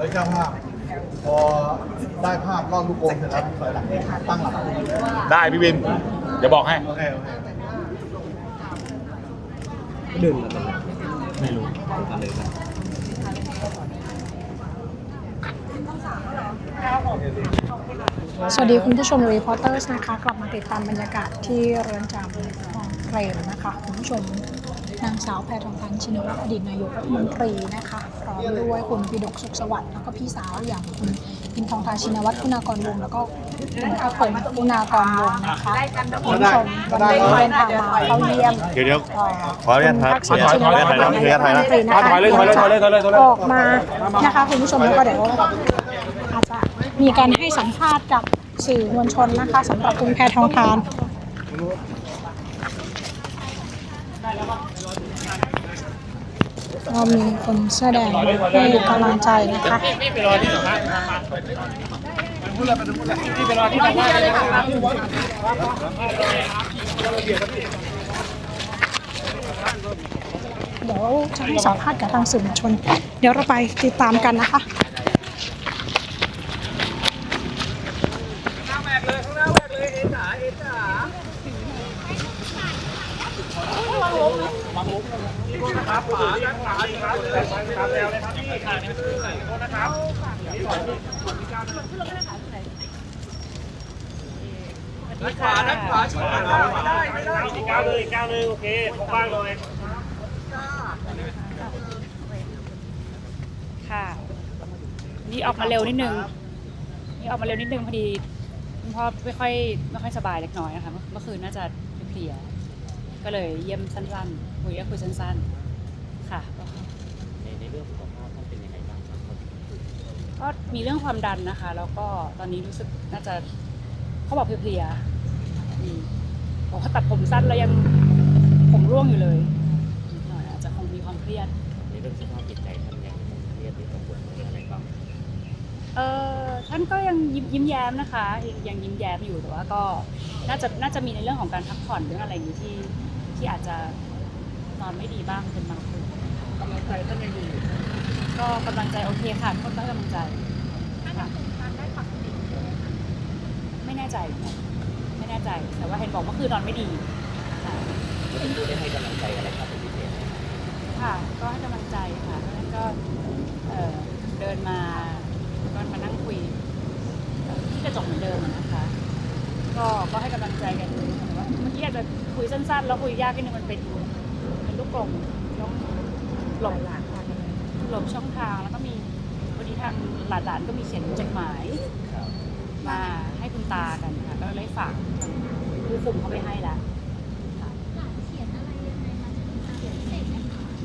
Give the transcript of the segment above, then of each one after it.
ฮ้ยเจ้าภาพพอได้ภาพรอบลูกกลมเสร็จแล้วถอยหลังตั้งหลักได้พี่วิน เดี๋ยวบอกให้ โอเคโอเคดึงไม่รู้อะไรกันสวัสดีคุณผู้ชมรีพอร์เตอร์สนะคะ กลับมาติดตามบรรยากาศที่เรือนจำคลองเปรมนะคะ คุณผู้ชม นางสาวแพทองทานชินวัตรอดีตนายกรัฐมนตรีนะคะพร้อมด้วยคุณปิดกสุขสวัสดิ์แล้วก็พี่สาวอย่างคุณพินทองทานชินวัตรคุณากรวงศ์แล้วก็คุณอาคมคุณากรวงศ์นะคะคุณผู้ชมวันนี้เดินทางมาเข้าเยี่ยมเดี๋ยวเดี๋ยวขออนุญาตครับคุณทักชินวัตรออยถอยถอยถอยถอยนะคะถอยเลยถอยเลยถอยเลยถอยเลยถอยเลยออกมานะคะคุณผู้ชมแล้วก็เดี๋ยวอาจจะมีการให้สัมภาษณ์กับสื่อมวลชนนะคะสำหรับคุณแพทองทาน ก็มีคนแสอแดงให้กำลังใจนะคะเดี๋ยวจะให้สัมภาษณ์กับทางสื่อมวลชน เดี๋ยวเราไปติดตามกันนะคะ ขวาด้านขวาชิดกันไม่ได้ไม่ได้อีกก้าวเลยอีกก้าวนึงโอเคของบ้างเลย ค่ะ นี่ออกมาเร็วนิดนึง นี่ออกมาเร็วนิดนึงพอดีคุณพ่อไม่ค่อยไม่ค่อยสบายเล็กน้อยนะคะ เมื่อเมื่อคืนน่าจะเพลีย ก็เลยเยี่ยมสั้นๆคุยก็คุยสั้นๆ เรื่องสุขภาพต้องเป็นยังไงบ้างครับก็มีเรื่องความดันนะคะ แล้วก็ตอนนี้รู้สึกน่าจะเขาบอกเพลียๆอืมบอกว่าตัดผมสั้นแล้วยังผมร่วงอยู่เลยนิดหน่อยอาจจะคงมีความเครียด ในเรื่องสภาพจิตใจท่านยังเครียดหรือกังวลเรื่องอะไรบ้างเออท่านก็ยังยิ้มยิ้มแย้มนะคะยังยังยิ้มแย้มอยู่แต่ว่าก็น่าจะน่าจะมีในเรื่องของการพักผ่อนเรื่องอะไรอย่างนี้ที่ที่อาจจะนอนไม่ดีบ้างเป็นบางคืน กำลังใจท่านยังดี ก็กำลังใจโอเคค่ะก็ต้องกำลังใจค่ะไม่แน่ใจไม่แน่ใจ แต่ว่าเห็นบอกว่าคือนอนไม่ดีค่ะแล้วคุณครูได้ให้กำลังใจอะไรครับเป็นพิเศษค่ะ ก็ให้กำลังใจค่ะแล้วก็เอ่อเดินมาก็มานั่งคุยที่กระจกเหมือนเดิมอะนะคะ ก็ก็ให้กำลังใจกันแต่ว่าเมื่อกี้อาจจะคุยสั้นๆ แล้วคุยยากนิดนึงมันเป็นเป็นลูกกลมต้องหลบหล บช่องทางแล้วก็มีวันนี้ทางหลานๆก็มีเขียนจดหมายครับมาให้คุณตากันค่ะก็เลยฝากทางผู้คุมเขาไปให้ละ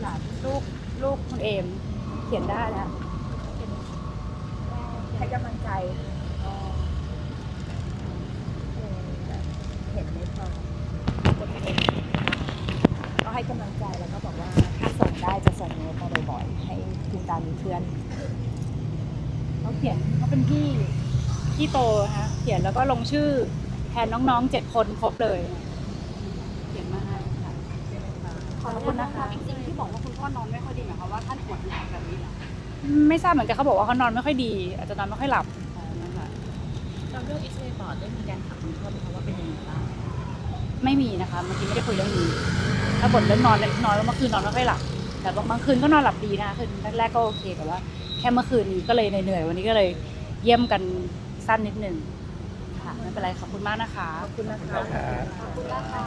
หลานลูกลูกคุณเอมเขียนได้แล้วให้กำลังใจ เห็นในความก็ให้กำลังใจแล้วก็บอกว่าถ้าส่งได้จะส่งโน้ตมาบ่อยๆให้คุณตามีเพื่อนเขาเขียนเขาเป็นพี่พี่โตนะคะเขียนแล้วก็ลงชื่อแทนน้องๆเจ็ดคนครบเลยเขียนมาให้ค่ะขอบคุณนะคะจริงๆที่บอกว่าคุณพ่อนอนไม่ค่อยดีหมายความว่าท่านปวดหลังแบบนี้เหรอไม่ทราบเหมือนกันเขาบอกว่าเขานอนไม่ค่อยดี อาจจะนอนไม่ค่อยหลับนะคะตอนเรื่องอิสเรย์บอร์ดได้มีการถามคุณพ่อไหมคะว่าเป็นยังไงบ้างไม่มีนะคะเมื่อกี้ไม่ได้คุยเรื่องนี้ถ้าบ่นเรื่องนอนเล็กน้อยว่าเมื่อคืนนอนไม่ค่อยหลับแต่บางคืนก็นอนหลับดีนะคะคืนแรกๆก็โอเคแต่ว่าแค่เมื่อคืนนี้ก็เลยเหนื่อยๆวันนี้ก็เลย เยี่ยมกันสั้นนิดหนึ่งค่ะไม่เป็นไรขอบคุณมากนะคะ ขอบคุณนะคะ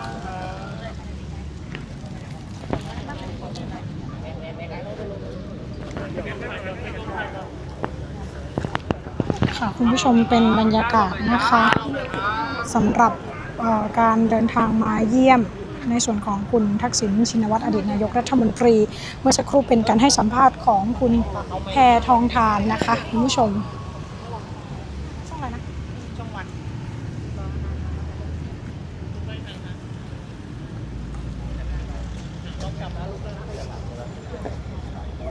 ค่ะคุณผู้ชมเป็นบรรยากาศนะคะสำหรับเอ่อการเดินทางมาเยี่ยมในส่วนของคุณทักษิณชินวัตรอดีตนายกรัฐมนตรี เมื่อสักครู่เป็นการให้สัมภาษณ์ของคุณแพทองทานนะคะคุณผู้ชมช่องอะไรนะช่องวัน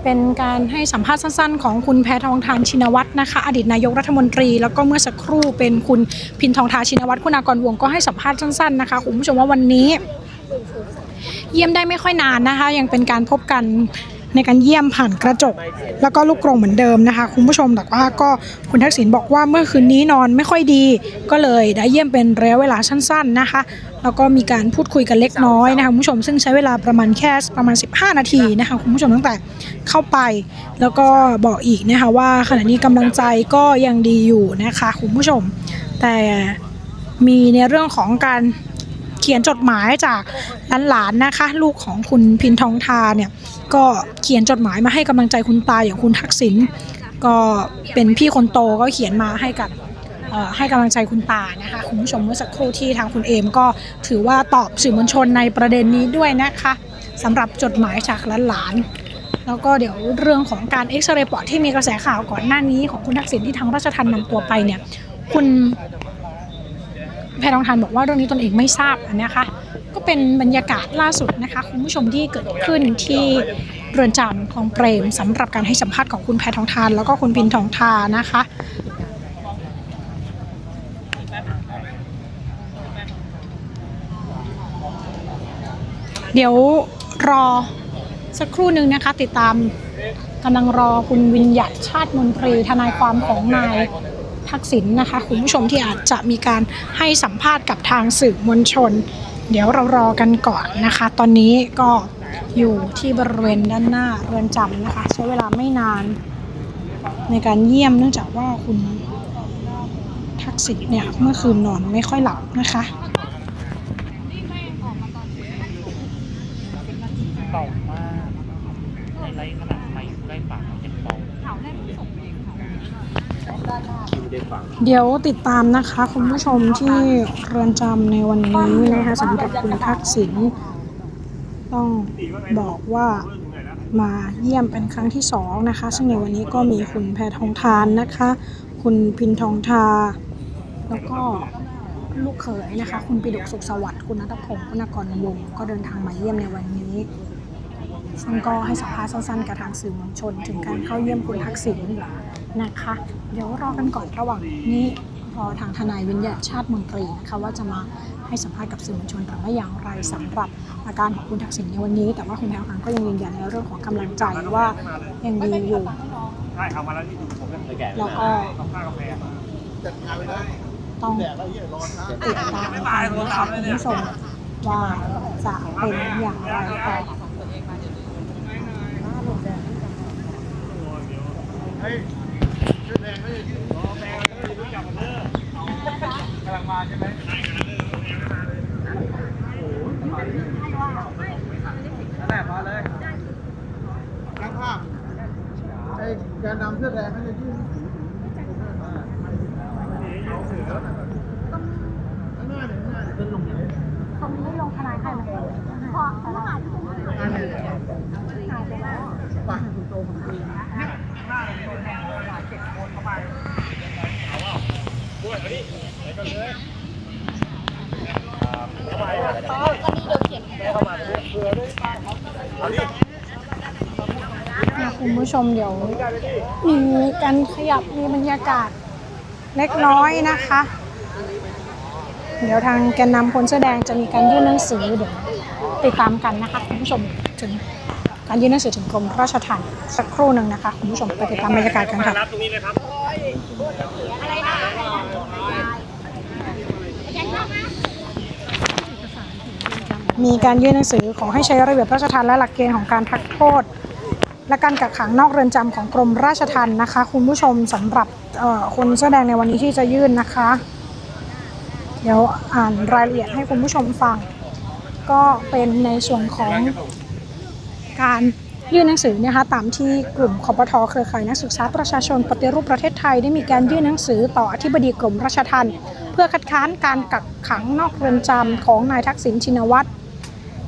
เป็นการให้สัมภาษณ์สั้นๆ ของคุณแพทองทานชินวัตรนะคะ อดีตนายกรัฐมนตรี แล้วก็เมื่อสักครู่เป็นคุณพินทองทาชินวัตรคุณอากรวงก็ให้สัมภาษณ์สั้นๆนะคะคุณผู้ชมว่าวันนี้ เยี่ยมได้ไม่ค่อยนานนะคะ ยังเป็นการพบกัน ในการเยี่ยมผ่านกระจก แล้วก็ลูกกรงเหมือนเดิมนะคะ คุณผู้ชมแต่ว่าก็คุณทักษิณบอกว่าเมื่อคืนนี้นอนไม่ค่อยดี ก็เลยได้เยี่ยมเป็นระยะเวลาสั้น ๆนะคะ แล้วก็มีการพูดคุยกันเล็กน้อยนะคะคุณผู้ชมซึ่งใช้เวลาประมาณแค่ประมาณ 15 นาทีนะคะคุณผู้ชมตั้งแต่เข้าไป แล้วก็บอกอีกนะคะว่าขณะนี้กำลังใจก็ยังดีอยู่นะคะคุณผู้ชม แต่มีในเรื่องของการ เขียนจดหมายจากหลานๆนะคะ ลูกของคุณพินทองทาเนี่ยก็เขียนจดหมายมาให้กำลังใจคุณตาอย่างคุณทักษิณก็เป็นพี่คนโตก็เขียนมาให้กับให้กำลังใจคุณตานะคะคุณผู้ชมเมื่อสักครู่ที่ทางคุณเอมก็ถือว่าตอบสื่อมวลชนในประเด็นนี้ด้วยนะคะสำหรับจดหมายจากหลานๆแล้วก็เดี๋ยวเรื่องของการเอ็กซเรย์ปอดที่มีกระแสข่าวก่อนหน้านี้ของคุณทักษิณที่ทางราชทันนำตัวไปเนี่ยคุณ แพทองทานบอกว่าเรื่องนี้ตนเองไม่ทราบนะคะ ก็เป็นบรรยากาศล่าสุดนะคะคุณผู้ชมที่เกิดขึ้นที่เรือนจำของเปรมสำหรับการให้สัมภาษณ์ของคุณแพทองทาน แล้วก็คุณพินทองทานะคะเดี๋ยวรอสักครู่หนึ่งนะคะ ติดตามกำลังรอคุณวิญญัติชาติมนตรีทนายความของนาย ทักษิณนะคะคุณผู้ชมที่อาจจะมีการให้สัมภาษณ์กับทางสื่อมวลชน เดี๋ยวเรารอกันก่อนนะคะ ตอนนี้ก็อยู่ที่บริเวณด้านหน้าเรือนจำนะคะ ใช้เวลาไม่นาน ในการเยี่ยมเนื่องจากว่าคุณทักษิณเนี่ยเมื่อคืนนอนไม่ค่อยหลับนะคะเป่ามากในไลฟ์ขนาดไมค์อยู่ใกล้ปากมันยังเป่าคิวได้ฟัง เดี๋ยวติดตามนะคะคุณผู้ชมที่เรือนจำในวันนี้นะคะสำหรับคุณทักษิณต้องบอกว่ามาเยี่ยมเป็นครั้งที่สองนะคะ ซึ่งในวันนี้ก็มีคุณแพทองทานนะคะ คุณพินทองทา แล้วก็ลูกเขยนะคะ คุณปิดกสุขสวัสดิ์คุณนัทพงศ์คุณกรวงก็เดินทางมาเยี่ยมในวันนี้ ซึ่งก็ให้สัมภาษณ์สั้นๆกับทางสื่อมวลชน ถึงการเข้าเยี่ยมคุณทักษิณนะคะ เดี๋ยวรอกันก่อนระหว่างนี้รอทางทนายวิญญาชาติมนตรีนะคะว่าจะมาให้สัมภาษณ์กับสื่อมวลชนหรือไม่อย่างไรสำหรับอาการของคุณทักษิณในวันนี้ แต่ว่าคุณแพรวพันก็ยังยืนยันในเรื่องของกำลังใจว่ายังดีอยู่ใช่เอามาแล้วที่ดูผมเนี่ยแล้วก็ข้วกาแฟจัดงานไปได้ต้องแดดแล้วเหี้ยร้อนนะติดตามกันนะคะคุณผู้ชมว่าจะเป็นอย่างไรต่อ เฮ้ยเสื้อ แดงไม่ได้ที่กำลังมาใช่ไหมนั่นแหละมาเลยนักภาพไอ้แกนนำเสื้อแดงไม่ได้ที่เอาเสือข้างหน้าเนี่ยข้างหน้าเนี่ยเป็นลงไหน ตรงนี้ลงทนายค่ะพอทนาย อันนี้ไปคุณโตผมดี นะคุณผู้ชมเดี๋ยวมีการขยับมีบรรยากาศเล็กน้อยนะคะ เดี๋ยวทางแกนนำคนเสื้อแดงจะมีการยื่นหนังสือเดี๋ยวติดตามกันนะคะคุณผู้ชมถึงการยื่นหนังสือถึงกรมราชทัณฑ์สักครู่หนึ่งนะคะคุณผู้ชมไปติดตามบรรยากาศกันค่ะ รับตรงนี้เลยครับ มีการยื่นหนังสือขอให้ใช้ระเบียบราชทัณฑ์และหลักเกณฑ์ของการพักโทษ และการกักขังนอกเรือนจำของกรมราชทัณฑ์นะคะ คุณผู้ชมสำหรับคนเสื้อแดงในวันนี้ที่จะยื่นนะคะ เดี๋ยวอ่านรายละเอียดให้คุณผู้ชมฟัง ก็เป็นในส่วนของการยื่นหนังสือนะคะตามที่กลุ่มคอปทเครือข่ายนักศึกษาประชาชนปฏิรูปประเทศไทยได้มีการยื่นหนังสือต่ออธิบดีกรมราชทัณฑ์เพื่อคัดค้านการกักขังนอกเรือนจำของนายทักษิณชินวัตร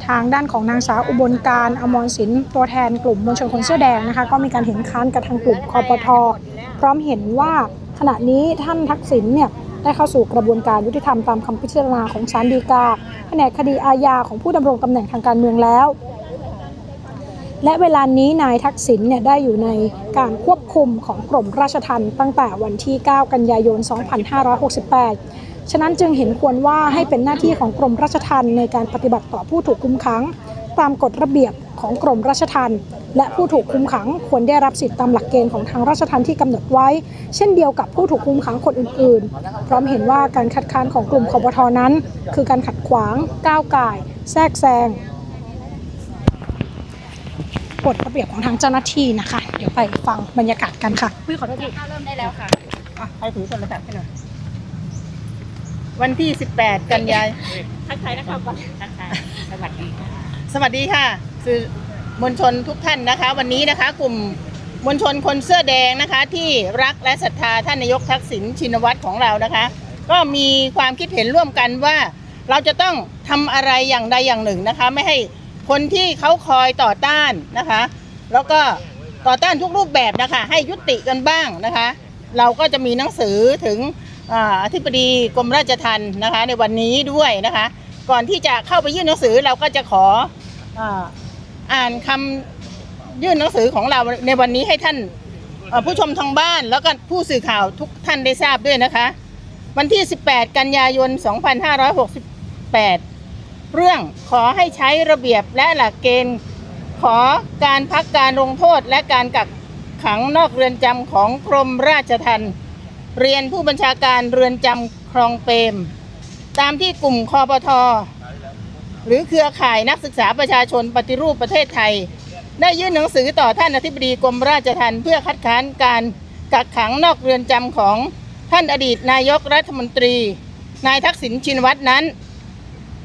ทางด้านของนางสาวอุบลการอมรศิลป์ตัวแทนกลุ่มมวลชนคนเสื้อแดงนะคะ ก็มีการเห็นค้านกับทางกลุ่มคอปทพร้อมเห็นว่าขณะนี้ท่านทักษิณเนี่ยได้เข้าสู่กระบวนการยุติธรรมตามคำพิจารณาของศาลฎีกาแผนกคดีอาญาของผู้ดำรงตำแหน่งทางการเมืองแล้ว และเวลานี้นายทักษิณเนี่ยได้อยู่ในการควบคุมของกรมราชทัณฑ์ตั้งแต่วันที่ 9 กันยายน 2568 ฉะนั้นจึงเห็นควรว่าให้เป็นหน้าที่ของกรมราชทัณฑ์ในการปฏิบัติต่อผู้ถูกคุมขัง ตามกฎระเบียบของกรมราชทัณฑ์และผู้ถูกคุมขังควรได้รับสิทธิตามหลักเกณฑ์ของทางราชทัณฑ์ที่กำหนดไว้ เช่นเดียวกับผู้ถูกคุมขังคนอื่นๆ พร้อมเห็นว่าการคัดค้านของกลุ่มคอปทนั้น คือการขัดขวาง ก้าวก่าย แทรกแซงกฎระเบียบของทางเจ้าหน้าที่นะคะ เดี๋ยวไปฟังบรรยากาศกันค่ะพี่ขอโทษทีเริ่มได้แล้วค่ะใครถือโทรศัพท์ให้หน่อย วันที่ 18 กันยายนทักทายนะคะก่อนทักทายสวัสดีค่ะสวัสดีค่ะสื่อมวลชนทุกท่านนะคะ วันนี้นะคะ กลุ่มมวลชนคนเสื้อแดงนะคะ ที่รักและศรัทธาท่านนายกทักษิณชินวัตรของเรานะคะ ก็มีความคิดเห็นร่วมกันว่า เราจะต้องทำอะไรอย่างใดอย่างหนึ่งนะคะ ไม่ให้คนที่เขาคอยต่อต้านนะคะ แล้วก็ต่อต้านทุกรูปแบบนะคะ ให้ยุติกันบ้างนะคะ เราก็จะมีหนังสือถึง อธิบดีกรมราชทัณฑ์นะคะ ในวันนี้ด้วยนะคะ ก่อนที่จะเข้าไปยื่นหนังสือเราก็จะขออ่านคำยื่นหนังสือของเราในวันนี้ให้ท่านผู้ชมทางบ้านแล้วก็ผู้สื่อข่าวทุกท่านได้ทราบด้วยนะคะ วันที่ 18 กันยายน 2568 เรื่องขอให้ใช้ระเบียบและหลักเกณฑ์ ขอการพักการลงโทษและการกักขังนอกเรือนจำของกรมราชทัณฑ์ เรียนผู้บัญชาการเรือนจำคลองเปรม ตามที่กลุ่มคอปทหรือเครือข่ายนักศึกษาประชาชนปฏิรูปประเทศไทย ได้ยื่นหนังสือต่อท่านอธิบดีกรมราชทัณฑ์เพื่อคัดค้านการกักขังนอกเรือนจำของท่านอดีตนายกรัฐมนตรี นายทักษิณชินวัตรนั้น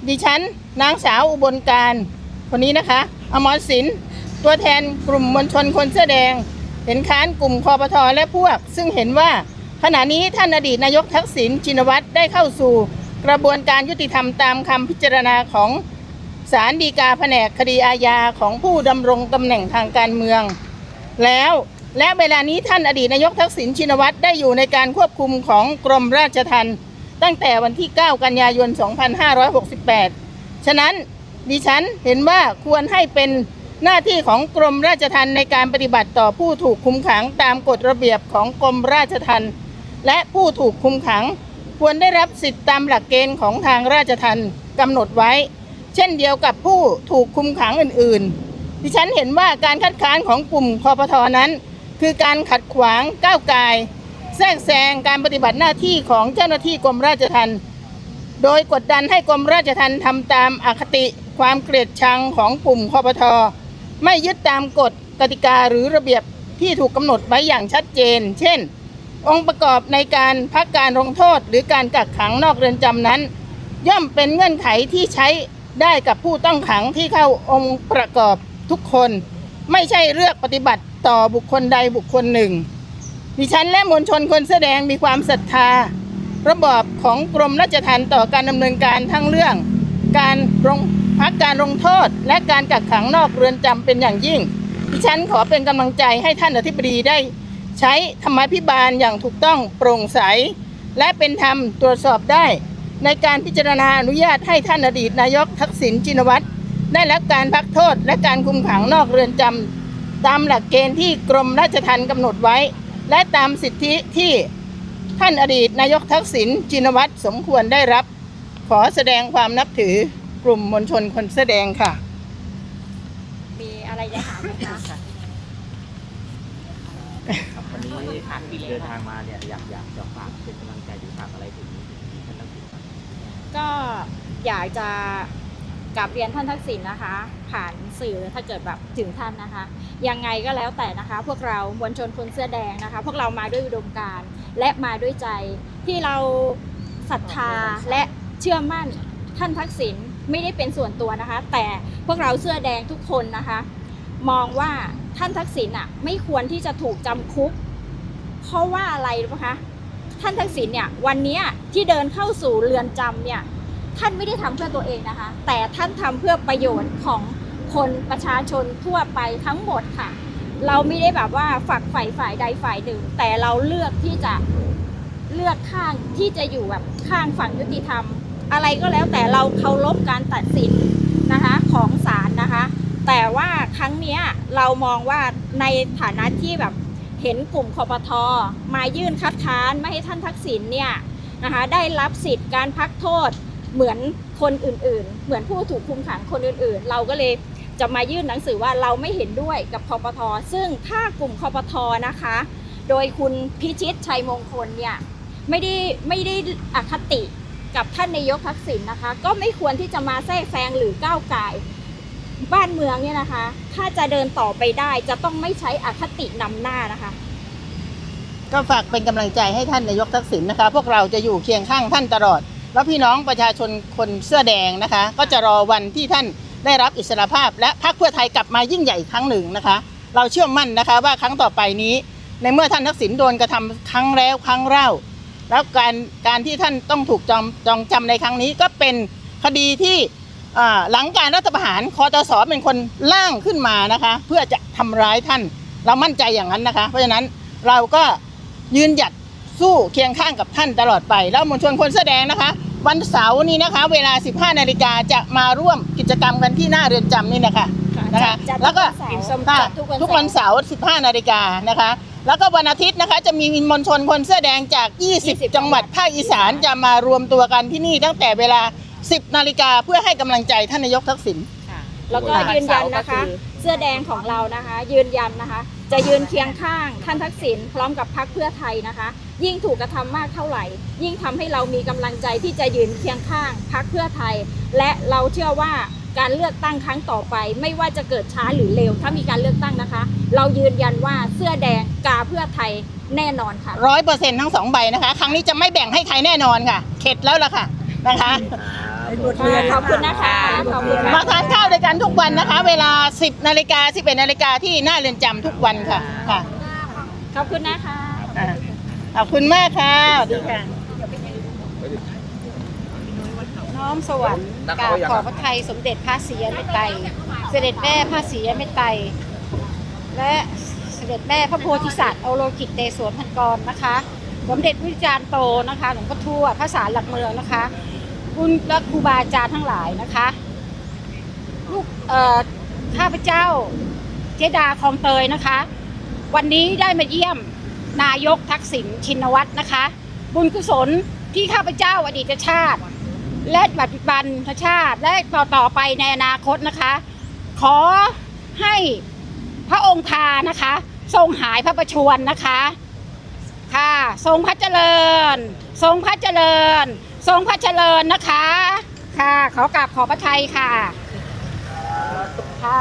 ดิฉันนางสาวอุบลการคนนี้นะคะ อมรศิลป์ตัวแทนกลุ่มมวลชนคนเสื้อแดง เห็นค้านกลุ่มคอปทและพวก ซึ่งเห็นว่า ขณะนี้ท่านอดีตนายกทักษิณชินวัตรได้เข้าสู่ กระบวนการยุติธรรมตามคำพิจารณาของศาลฎีกาแผนกคดีอาญาของผู้ดำรงตำแหน่งทางการเมือง แล้วและเวลานี้ท่านอดีตนายกทักษิณชินวัตรได้อยู่ในการควบคุมของกรมราชทัณฑ์ตั้งแต่วันที่ 9 กันยายน 2568 ฉะนั้นดิฉันเห็นว่าควรให้เป็นหน้าที่ของกรมราชทัณฑ์ในการปฏิบัติต่อผู้ถูกคุมขังตามกฎระเบียบของกรมราชทัณฑ์ และผู้ถูกคุมขัง ควรได้รับสิทธิตามหลักเกณฑ์ของทางราชทัณฑ์กำหนดไว้ เช่นเดียวกับผู้ถูกคุมขังอื่นๆ ดิฉันเห็นว่าการคัดค้านของกลุ่มคอปทนั้น คือการขัดขวางก้าวไกายแทรกแซงการปฏิบัติหน้าที่ของเจ้าหน้าที่กรมราชทัณฑ์โดยกดดันให้กรมราชทัณฑ์ทำตามอคติความเกลียดชังของกลุ่มคอปทไม่ยึดตามกฎกติกาหรือระเบียบที่ถูกกำหนดไว้อย่างชัดเจน เช่น องค์ประกอบในการพักการลงโทษหรือการกักขังนอกเรือนจำนั้น ย่อมเป็นเงื่อนไขที่ใช้ได้กับผู้ต้องขังที่เข้าองค์ประกอบทุกคน ไม่ใช่เลือกปฏิบัติต่อบุคคลใดบุคคลหนึ่ง ดิฉันและมวลชนคนแสดงมีความศรัทธา ระบอบของกรมราชทัณฑ์ต่อการดำเนินการทั้งเรื่อง การลงพักการลงโทษ และการกักขังนอกเรือนจำเป็นอย่างยิ่ง ดิฉันขอเป็นกำลังใจให้ท่านอธิบดีได้ ใช้ธรรมาภิบาลอย่างถูกต้องโปร่งใส และเป็นธรรมตรวจสอบได้ ในการพิจารณาอนุญาตให้ท่านอดีตนายกทักษิณชินวัตรได้รับการพักโทษและการคุมขังนอกเรือนจำตามหลักเกณฑ์ที่กรมราชทัณฑ์กำหนดไว้ และตามสิทธิที่ท่านอดีตนายกทักษิณชินวัตรสมควรได้รับ ขอแสดงความนับถือกลุ่มมวลชนคนแสดงค่ะ มีอะไรจะถามไหมคะ วันนี้เดินทางมาเนี่ยอยากอยากจะฝากเป็นกำลังใจหรือฝากอะไรถึงท่านทักษิณครับก็อยากจะกลับเรียนท่านทักษิณนะคะ ผ่านสื่อถ้าเกิดแบบถึงท่านนะคะ ยังไงก็แล้วแต่นะคะ พวกเรามวลชนคนเสื้อแดงนะคะ พวกเรามาด้วยอุดมการณ์และมาด้วยใจที่เราศรัทธาและเชื่อมั่นท่านทักษิณไม่ได้เป็นส่วนตัวนะคะ แต่พวกเราเสื้อแดงทุกคนนะคะ มองว่าท่านทักษิณอะไม่ควรที่จะถูกจำคุก เพราะว่าอะไรรู้คะท่านทักษิณเนี่ยวันนี้ที่เดินเข้าสู่เรือนจำเนี่ยท่านไม่ได้ทำเพื่อตัวเองนะคะ แต่ท่านทำเพื่อประโยชน์ของคนประชาชนทั่วไปทั้งหมดค่ะ เราไม่ได้แบบว่าฝักฝ่ฝ่ายใดฝ่ายหนึ่ง แต่เราเลือกที่จะเลือกข้างที่จะอยู่แบบข้างฝั่งยุติธรรม อะไรก็แล้วแต่เราเคารพการตัดสินนะคะของศาลนะคะ แต่ว่าครั้งเนี้ยเรามองว่าในฐานะที่แบบ เห็นกลุ่มคอปทอมายื่นคัดค้านไม่ให้ท่านทักษิณเนี่ยนะคะได้รับสิทธิ์การพักโทษเหมือนคนอื่นๆ เหมือนผู้ถูกคุมขังคนอื่นๆ เราก็เลยจะมายื่นหนังสือว่าเราไม่เห็นด้วยกับคอปทอซึ่งถ้ากลุ่มคอปทอนะคะ โดยคุณพิชิตชัยมงคลเนี่ยไม่ได้ไม่ได้อคติกับท่านนายกทักษิณนะคะ ก็ไม่ควรที่จะมาแทรกแซงหรือก้าวไก่ บ้านเมืองเนี่ยนะคะ ถ้าจะเดินต่อไปได้จะต้องไม่ใช้อคตินำหน้านะคะ ก็ฝากเป็นกำลังใจให้ท่านนายกทักษิณนะคะ พวกเราจะอยู่เคียงข้างท่านตลอด แล้วพี่น้องประชาชนคนเสื้อแดงนะคะ ก็จะรอวันที่ท่านได้รับอิสรภาพ และพรรคเพื่อไทยกลับมายิ่งใหญ่อีกครั้งหนึ่งนะคะ เราเชื่อมั่นนะคะว่าครั้งต่อไปนี้ ในเมื่อท่านทักษิณโดนกระทำครั้งแล้วครั้งเล่า แล้วการการที่ท่านต้องถูกจองจองจำในครั้งนี้ก็เป็นคดีที่ หลังการรัฐประหารคอตสเป็นคนร่างขึ้นมานะคะ เพื่อจะทำร้ายท่าน เรามั่นใจอย่างนั้นนะคะ เพราะฉะนั้นเราก็ยืนหยัดสู้เคียงข้างกับท่านตลอดไป แล้วมวลชนคนแสอแดงนะคะ วันเสาร์นี้นะคะ เวลา 15นาฬิกาจะมาร่วมกิจกรรมกันที่หน้าเรือนจำนี่นะคะนะคะจัดแล้วก็ทุกวันเสาร์ค่ะจัดทุทุกกวัวันนเสาร์เสาร์15นาฬิกานะคะ แล้วก็วันอาทิตย์นะคะ จะมีมวลชนคนเสื้อแดงจาก 20 จังหวัดภาคอีสานจะมารวมตัวกันที่นี่ตั้งแต่เวลา 10นาฬิกาเพื่อให้กำลังใจท่านนายกทักษิณแล้วก็ยืนยันนะคะ เสื้อแดงของเรานะคะ ยืนยันนะคะ จะยืนเคียงข้างท่านทักษิณพร้อมกับพรรคเพื่อไทยนะคะ ยิ่งถูกกระทำมากเท่าไหร่ ยิ่งทำให้เรามีกำลังใจที่จะยืนเคียงข้างพรรคเพื่อไทย และเราเชื่อว่าการเลือกตั้งครั้งต่อไป ไม่ว่าจะเกิดช้าหรือเร็วถ้ามีการเลือกตั้งนะคะ เรายืนยันว่าเสื้อแดงกาเพื่อไทยแน่นอนค่ะ ร้อยเปอร์เซ็นต์ทั้งสองใบนะคะ ครั้งนี้จะไม่แบ่งให้ใครแน่นอนค่ะ เข็ดแล้วล่ะค่ะ นะคะขอบคุณนะคะขอบคุณค่ะมาทานข้าวด้วยกันทุกวันนะคะ เวลา 10นาฬิกา11นาฬิกาที่หน้าเรือนจำทุกวันค่ะค่ะ ขอบคุณนะคะอ่าขอบคุณมากค่ะสวัสดีค่ะน้อมสวรรค์กราบขอพระไทยสมเด็จพระศรีอมิไตรเสด็จแม่พระศรีอมิไตรและเสด็จแม่พระโพธิสัตว์โอโลกิตเตสวนพันกรนะคะ สมเด็จพระจารย์โตนะคะ หลวงพ่อทวดพระสารหลักเมืองนะคะ คุณและครูบาอาจารย์ทั้งหลายนะคะ ลูกเอ่อข้าพเจ้าเจดาคลองเตยนะคะ วันนี้ได้มาเยี่ยมนายกทักษิณชินวัตรนะคะ บุญกุศลที่ข้าพเจ้าอดีตชาติ และปัจจุบันชาติและต่อต่อไปในอนาคตนะคะ ขอให้พระองค์พานะคะ ทรงหายพระประชวรนะคะ ค่ะ ทรงพระเจริญ ทรงพระเจริญ ทรงพระเจริญนะคะ ค่ะขอกราบขอพระไทยค่ะค่ะ